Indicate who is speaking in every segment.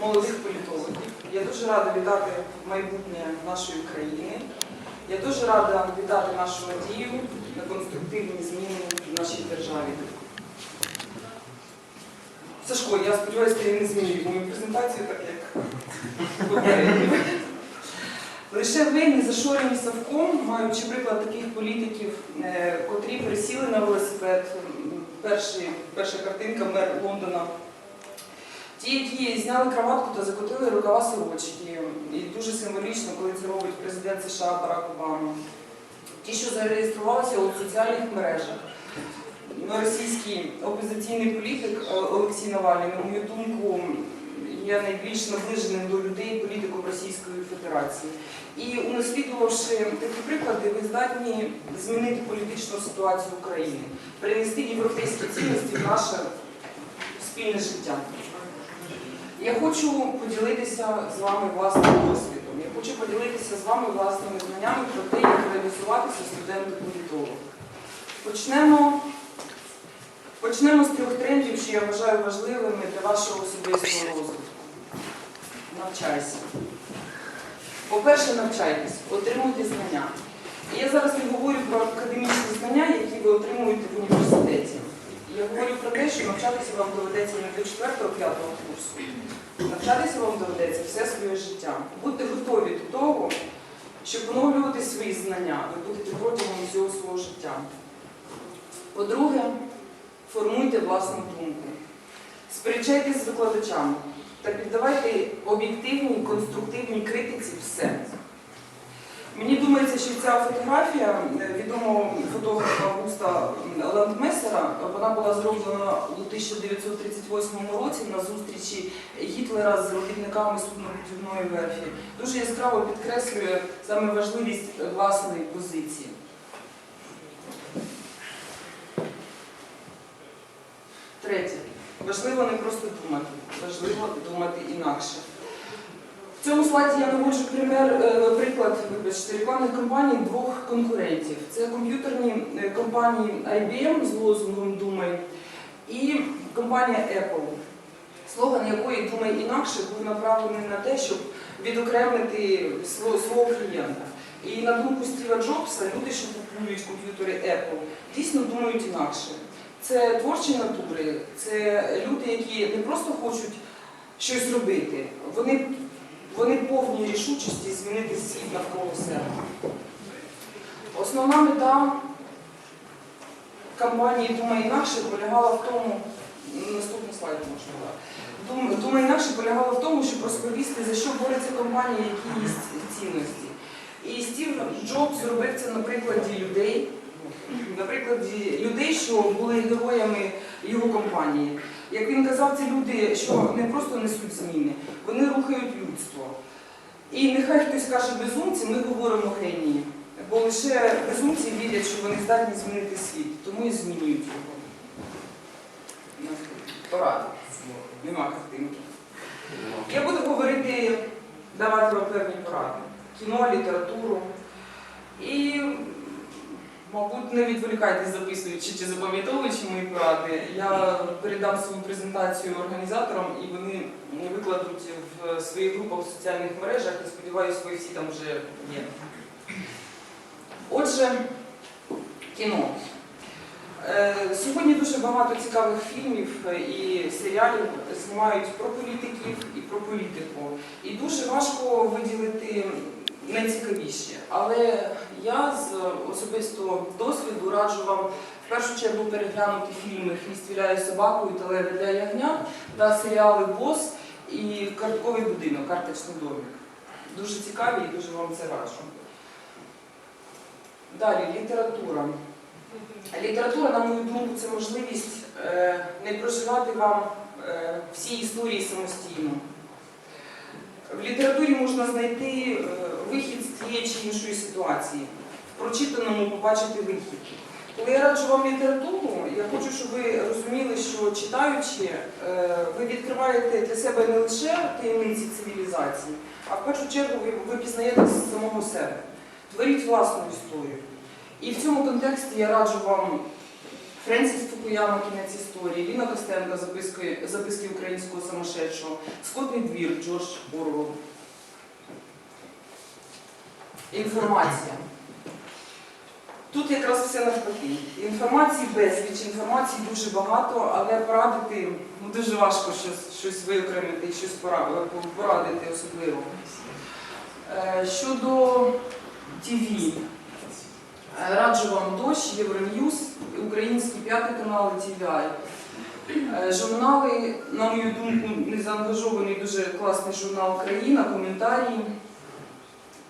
Speaker 1: молодих політологів. Я дуже рада вітати майбутнє нашої країни. Я дуже рада вітати нашу надію на конструктивні зміни в нашій державі. Сашко, я сподіваюся, ти не змінюєш мою презентацію, так як попередньо. Лише не зашорені совком, маючи приклад таких політиків, е, котрі присіли на велосипед. М, Перший, перша картинка мер Лондона. Ті, які зняли краватку та закотили рукава сорочки. І дуже символічно, коли це робить президент США Барак Обама. Ті, що зареєструвалися у соціальних мережах. Ну, Російський опозиційний політик е, Олексій Навальний, на мою думку, є найбільш наближеним до людей політиком Російської Федерації. І унаслідувавши такі приклади, ви здатні змінити політичну ситуацію в Україні, перенести європейські цінності в наше спільне життя. Я хочу поділитися з вами власним досвідом. Я хочу поділитися з вами власними знаннями про те, як реалізуватися студентом-політологом. Почнемо, почнемо з трьох трендів, що я вважаю важливими для вашого особистого розвитку. Навчайся. По-перше, навчайтесь, отримуйте знання. І я зараз не говорю про академічні знання, які ви отримуєте в університеті. Я говорю про те, що навчатися вам доведеться не до 4-5 курсу. Навчатися вам доведеться все своє життя. Будьте готові до того, щоб оновлювати свої знання, ви будете протягом всього свого життя. По-друге, формуйте власну думку. Сперечайтесь з викладачами та піддавайте об'єктивній, конструктивній критиці все. Мені думається, що ця фотографія е, відомого фотографа Густа Ландмесера, вона була зроблена у 1938 році на зустрічі Гітлера з робітниками суднобудівної верфі. Дуже яскраво підкреслює саме важливість власної позиції. Третє. Важливо не просто думати, важливо думати інакше. Слайді я наводжу пример, е, приклад вибачте, рекламних кампаній двох конкурентів. Це комп'ютерні е, компанії IBM з лозунгом Думай і компанія Apple, слоган якої Думай інакше був направлений на те, щоб відокремити свого клієнта. І на думку Стіва Джобса, люди, що купують комп'ютери Apple, дійсно думають інакше. Це творчі натури, це люди, які не просто хочуть щось робити, вони вони повні рішучості змінити світ навколо себе. Основна мета кампанії Думай інакше полягала в тому, наступний слайд можна. да. «Дум- Думай інакше полягала в тому, щоб розповісти, за що бореться компанія, які є цінності. І Стів Джобс зробив це на прикладі людей, на прикладі людей, що були героями його компанії. Як він казав, це люди, що не просто несуть зміни, вони рухають людство. І нехай хтось каже безумці, ми говоримо генії. Бо лише безумці вірять, що вони здатні змінити світ, тому і змінюють його. Порада. Нема картинки. Я буду говорити, давати вам певні поради. Кіно, літературу. І, мабуть, не відволікайтесь, записуючи чи запам'ятовуючи мої поради. Я передам свою презентацію організаторам і вони викладуть в своїх групах в соціальних мережах і сподіваюся, ви всі там вже є. Отже, кіно. Е, Сьогодні дуже багато цікавих фільмів і серіалів знімають про політиків і про політику. І дуже важко виділити найцікавіші. Але я з особистого досвіду раджу вам в першу чергу переглянути фільми Хвіст віляє собаку і Телеві для ягнят та серіали Бос і Картковий будинок, карточний домик. Дуже цікаві і дуже вам це раджу. Далі література. Література, на мою думку, це можливість е, не проживати вам е, всі історії самостійно. В літературі можна знайти е, вихід з тієї чи іншої ситуації, в прочитаному побачити вихід. Коли я раджу вам літературу, я хочу, щоб ви розуміли, що читаючи, е, ви відкриваєте для себе не лише таємниці цивілізації, а в першу чергу ви, ви пізнаєте самого себе. Творіть власну історію. І в цьому контексті я раджу вам Френсіс Фукуяма кінець історії, Ліна Костенко записки, записки українського самошедшого, Скотний двір Джордж Орвел. Інформація. Тут якраз все навпаки. Інформації безліч, інформації дуже багато, але порадити ну, дуже важко щось, щось виокремити щось порадити особливо. Е, Щодо ТВ, Е, Раджу вам дощ, Євроньюз, український п'ятий канал і TVI. Е, Журнали, на мою думку, не заангажований дуже класний журнал Країна, коментарі.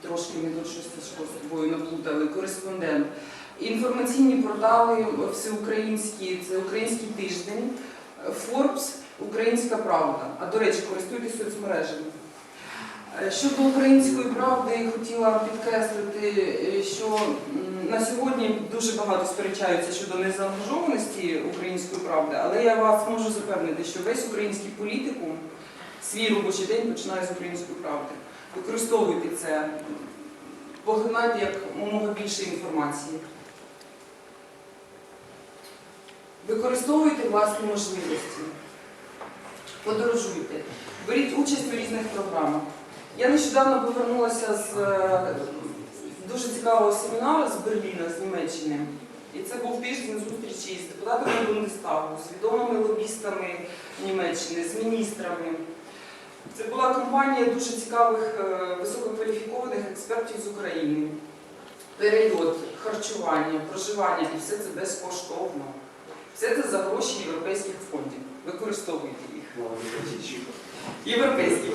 Speaker 1: Трошки ми тут щось з тобою наплутали, кореспондент. Інформаційні портали всеукраїнські, це Український тиждень, Forbes, Українська Правда. А до речі, користуйтесь соцмережами. Е, Щодо української правди, хотіла підкреслити, е, що на сьогодні дуже багато сперечаються щодо незаангажованості української правди, але я вас можу запевнити, що весь український політикум свій робочий день починає з української правди. Використовуйте це, поглинайте як мога більше інформації. Використовуйте власні можливості, подорожуйте, беріть участь у різних програмах. Я нещодавно повернулася з е, дуже цікавого семінару з Берліна, з Німеччини. І це був тиждень зустрічі з депутатами Бундестагу, з відомими лобістами Німеччини, з міністрами. Це була компанія дуже цікавих е, висококваліфікованих експертів з України. Перельот, харчування, проживання і все це безкоштовно. Все це за гроші європейських фондів. Використовуйте їх. Європейських,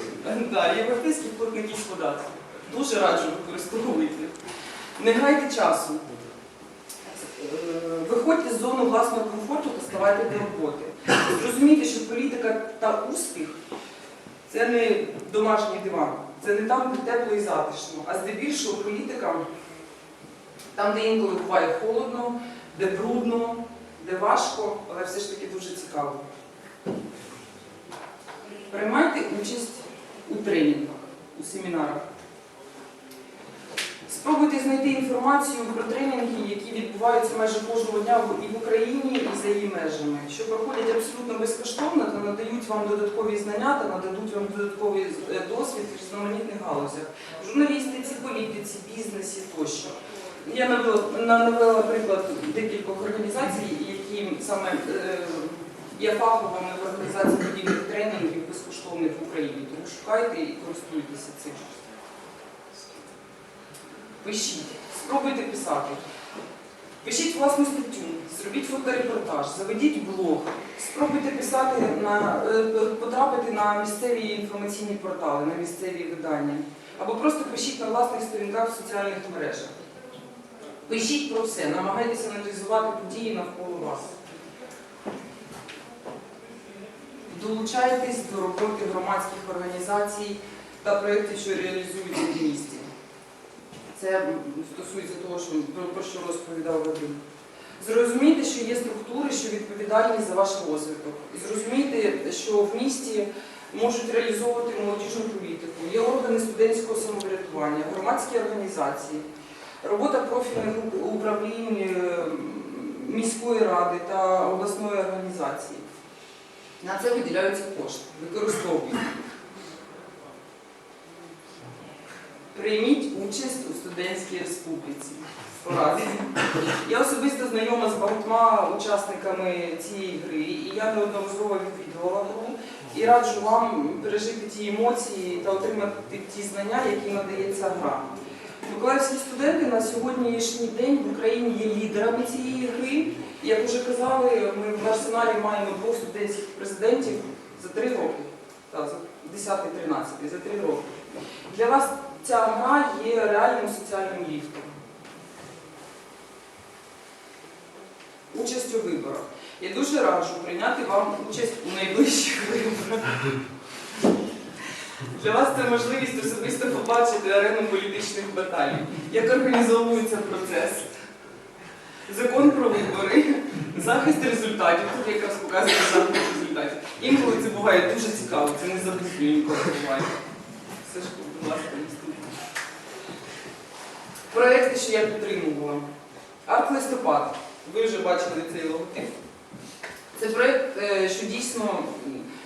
Speaker 1: да, європейських платників податків. Дуже раджу використовуйте. Не гайте часу. Е, Виходьте з зони власного комфорту та ставайте до роботи. Зрозумійте, що політика та успіх це не домашній диван, це не там, де тепло і затишно, а здебільшого політика там, де інколи буває холодно, де брудно, де важко, але все ж таки дуже цікаво. Приймайте участь у тренінгах, у семінарах. Спробуйте знайти інформацію про тренінги, які відбуваються майже кожного дня і в Україні, і за її межами, що проходять абсолютно безкоштовно та надають вам додаткові знання та нададуть вам додатковий е, досвід в різноманітних галузях, журналістиці, політиці, бізнесі тощо. Я навела, приклад декількох організацій, які саме е, є фаховими в організації подібних тренінгів безкоштовних в Україні. Тому шукайте і користуйтеся цим. Пишіть, спробуйте писати. Пишіть власну статтю, зробіть фоторепортаж, заведіть блог, спробуйте писати на е, потрапити на місцеві інформаційні портали, на місцеві видання. Або просто пишіть на власних сторінках в соціальних мережах. Пишіть про все, намагайтеся аналізувати події навколо вас. Долучайтесь до роботи громадських організацій та проєктів, що реалізуються в місті. Це стосується того, що, про, що розповідав Вадим. Зрозумійте, що є структури, що відповідальні за ваш розвиток. Зрозумійте, що в місті можуть реалізовувати молодіжну політику, є органи студентського самоврядування, громадські організації, робота профільних управлінь е, міської ради та обласної організації. На це виділяються кошти, використовуйте. Прийміть участь у студентській республіці. Я особисто знайома з багатьма учасниками цієї гри, і я неодноразово відвідувала гру і раджу вам пережити ті емоції та отримати ті знання, які надає ця гра. Миколаївські студенти на сьогоднішній день в Україні є лідерами цієї гри. Як вже казали, ми в арсеналі маємо двох студентських президентів за три роки, та, за 10-13, за три роки. Для вас ця гра є реальним соціальним ліфтом. Участь у виборах. Я дуже раджу прийняти вам участь у найближчих виборах. Для вас це можливість особисто побачити арену політичних баталій, як організовується процес, закон про вибори, захист результатів. Тут якраз показує захист результатів. Інколи це буває дуже цікаво, це не забутньо ніколи буває. Сашко, будь ласка, наступне. Проекти, що я підтримувала. Арт листопад. Ви вже бачили цей логотип. Це проєкт, е, що дійсно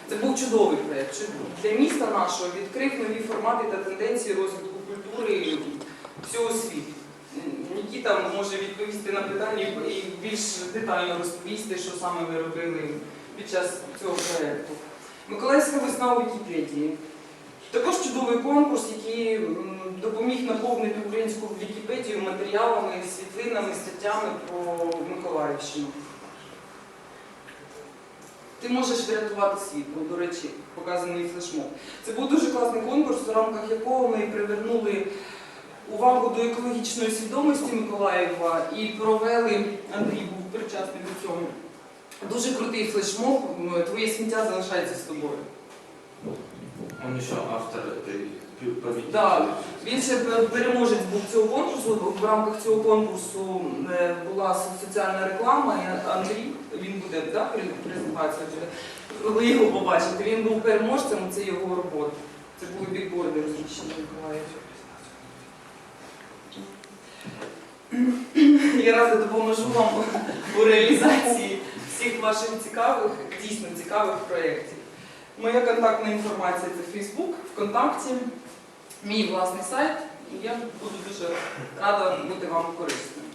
Speaker 1: це був чудовий проєкт, для міста нашого відкрив нові формати та тенденції розвитку культури всього світу. Нікіта може відповісти на питання і- більш детально розповісти, що саме ви робили під час цього проєкту. Миколаївська весна у Вікіпедії. Також чудовий конкурс, який допоміг наповнити українську Вікіпедію матеріалами, світлинами, статтями про Миколаївщину. Ти можеш врятувати світ, ну, до речі, показаний флешмоб. Це був дуже класний конкурс, в рамках якого ми привернули увагу до екологічної свідомості Миколаєва і провели, Андрій був причасний до цього. Дуже крутий флешмоб, твоє сміття залишається з тобою.
Speaker 2: Он еще автор
Speaker 1: Він ще переможець був цього конкурсу. В рамках цього конкурсу е, була соціальна реклама. і Андрій, він буде да, презентація буде. Ви його побачите. Він був переможцем, це його робота. Це були бікборди розміщені в Я рада допоможу вам у реалізації всіх ваших цікавих, дійсно цікавих проєктів. Моя контактна інформація це Facebook, ВКонтакті, мій власний сайт. І я буду дуже рада бути вам корисною.